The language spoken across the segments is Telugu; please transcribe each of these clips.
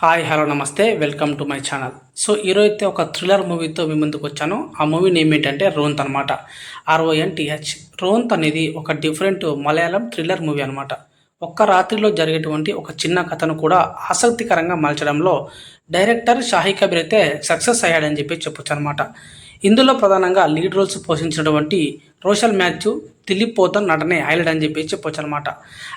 Hi hello namaste welcome to my channel. So ఈరోజు అయితే ఒక థ్రిల్లర్ మూవీతో మీ ముందుకు వచ్చాను. ఆ మూవీ నేమ్ ఏంటంటే రోంత్ అనమాట ఆర్ఓఎన్టీహెచ్ రోంత్ అనేది ఒక డిఫరెంట్ మలయాళం థ్రిల్లర్ మూవీ అనమాట ఒక్క రాత్రిలో జరిగేటువంటి ఒక చిన్న కథను కూడా ఆసక్తికరంగా మలచడంలో డైరెక్టర్ షాహీ కబీర్ అయితే సక్సెస్ అయ్యాడని చెప్పి చెప్పొచ్చు అనమాట ఇందులో ప్రధానంగా లీడ్ రోల్స్ పోషించినటువంటి రోషల్ మ్యాథ్యూ దిలీప్ నటనే హైలైట్ అని చెప్పి చెప్పొచ్చు అనమాట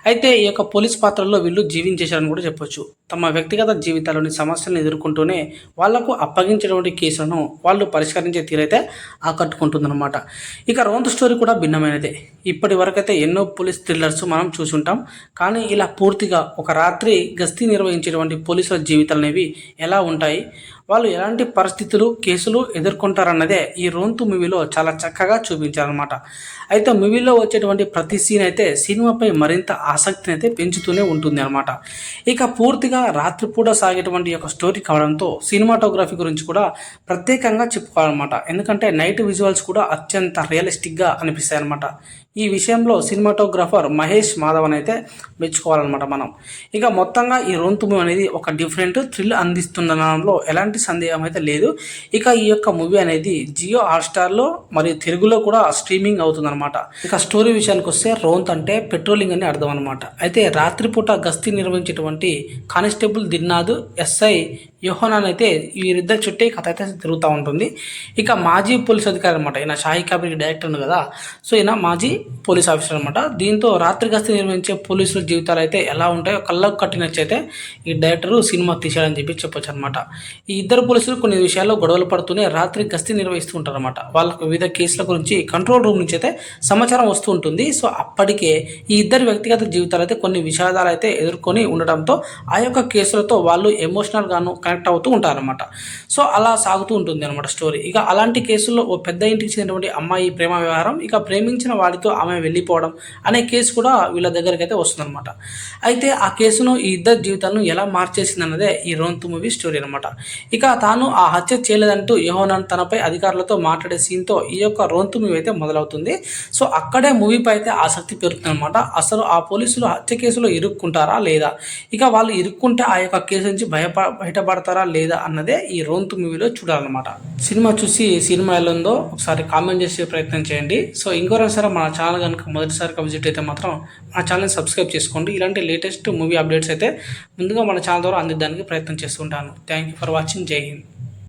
అయితే ఈ యొక్క పోలీస్ పాత్రల్లో వీళ్ళు జీవించేశారని కూడా చెప్పొచ్చు. తమ వ్యక్తిగత జీవితాల్లోని సమస్యలను ఎదుర్కొంటూనే వాళ్ళకు అప్పగించినటువంటి కేసులను వాళ్ళు పరిష్కరించే తీరైతే ఆకట్టుకుంటుందన్నమాట. ఇక రోంత్ స్టోరీ కూడా భిన్నమైనదే. ఇప్పటి వరకైతే ఎన్నో పోలీస్ థ్రిల్లర్స్ మనం చూసుంటాం. కానీ ఇలా పూర్తిగా ఒక రాత్రి గస్తీ నిర్వహించేటువంటి పోలీసుల జీవితాలు అనేవి ఎలా ఉంటాయి? వాళ్ళు ఎలాంటి పరిస్థితులు కేసులు ఎదుర్కొంటారన్నదే ఈ రోంతు మూవీలో చాలా చక్కగా అనమాట అయితే మూవీలో వచ్చేటువంటి ప్రతి సీన్ అయితే సినిమాపై మరింత ఆసక్తిని అయితే పెంచుతూనే ఉంటుంది అనమాట ఇక పూర్తిగా రాత్రిపూట సాగేటువంటి యొక్క స్టోరీ కావడంతో సినిమాటోగ్రఫీ గురించి కూడా ప్రత్యేకంగా చెప్పుకోవాలన్నమాట. ఎందుకంటే నైట్ విజువల్స్ కూడా అత్యంత రియలిస్టిక్గా అనిపిస్తాయి అనమాట ఈ విషయంలో సినిమాటోగ్రాఫర్ మహేష్ మాధవన్ అయితే మెచ్చుకోవాలన్నమాట మనం. ఇక మొత్తంగా ఈ రొంతు మూవీ అనేది ఒక డిఫరెంట్ థ్రిల్ అందిస్తుందనడంలో ఎలాంటి సందేహం అయితే లేదు. ఇక ఈ యొక్క మూవీ అనేది జియో హాట్స్టార్లో మరియు తెలుగులో కూడా స్ట్రీమింగ్ అవుతుందన్నమాట. ఇక స్టోరీ విషయానికి వస్తే రోంత్ అంటే పెట్రోలింగ్ అని అర్థం అనమాట అయితే రాత్రిపూట గస్తీ నిర్వహించేటువంటి కానిస్టేబుల్ దిన్నాద్ ఎస్ఐ యోహనాన్ అయితే వీరిద్దరు చుట్టే కథ అయితే తిరుగుతూ ఉంటుంది. ఇక మాజీ పోలీస్ అధికారి అనమాట ఈయన షాహీ కబీర్ డైరెక్టర్ కదా. సో ఈయన మాజీ పోలీస్ ఆఫీసర్ అనమాట దీంతో రాత్రి గస్తీ నిర్వహించే పోలీసుల జీవితాలు అయితే ఎలా ఉంటాయో కళ్ళకు కట్టినచ్చైతే ఈ డైరెక్టర్ సినిమా తీశాడని చెప్పి చెప్పొచ్చు అనమాట ఈ ఇద్దరు పోలీసులు కొన్ని విషయాల్లో గొడవలు పడుతూనే రాత్రి గస్తీ నిర్వహిస్తూ ఉంటారు అనమాట వాళ్ళకు వివిధ కేసుల గురించి కంట్రోల్ రూమ్ నుంచి అయితే సమాచారం వస్తూ ఉంటుంది. సో అప్పటికే ఈ ఇద్దరు వ్యక్తిగత జీవితాలు అయితే కొన్ని విషాదాలు అయితే ఎదుర్కొని ఉండడంతో ఆ యొక్క కేసులతో వాళ్ళు ఎమోషనల్గాను కనెక్ట్ అవుతూ ఉంటారనమాట సో అలా సాగుతూ ఉంటుంది అనమాట స్టోరీ ఇక అలాంటి కేసుల్లో ఓ పెద్ద ఇంటికి చెందినటువంటి అమ్మాయి ప్రేమ వ్యవహారం ఇక ప్రేమించిన వాడితో ఆమె వెళ్ళిపోవడం అనే కేసు కూడా వీళ్ళ దగ్గరికి అయితే వస్తుందన్నమాట. అయితే ఆ కేసును ఈ ఇద్దరు జీవితాలను ఎలా మార్చేసింది అన్నదే ఈ రోంతు మూవీ స్టోరీ అనమాట ఇక తాను ఆ హత్య చేయలేదంటూ యోహనాన్ తనపై అధికారులతో మాట్లాడే సీన్తో ఈ యొక్క రోంతు మూవీ అయితే మొదలవుతుంది సో అక్కడే మూవీపై అయితే ఆసక్తి పెరుగుతుంది అనమాట అసలు ఆ పోలీసులు హత్య కేసులో ఇరుక్కుంటారా లేదా? ఇక వాళ్ళు ఇరుక్కుంటే ఆ యొక్క కేసు నుంచి భయప బయటపడతారా లేదా అన్నదే ఈ రోంతు మూవీలో చూడాలన్నమాట. సినిమా చూసి సినిమా ఎలా ఉందో ఒకసారి కామెంట్ చేసే ప్రయత్నం చేయండి. సో ఇంకోసారి మన ఛానల్ కనుక మొదటిసారిగా విజిట్ అయితే మాత్రం మన ఛానల్ని సబ్స్క్రైబ్ చేసుకోండి. ఇలాంటి లేటెస్ట్ మూవీ అప్డేట్స్ అయితే ముందుగా మన ఛానల్ ద్వారా అందించడానికి ప్రయత్నం చేస్తుంటాను థ్యాంక్ యూ ఫర్ వాచింగ్ జై హింద్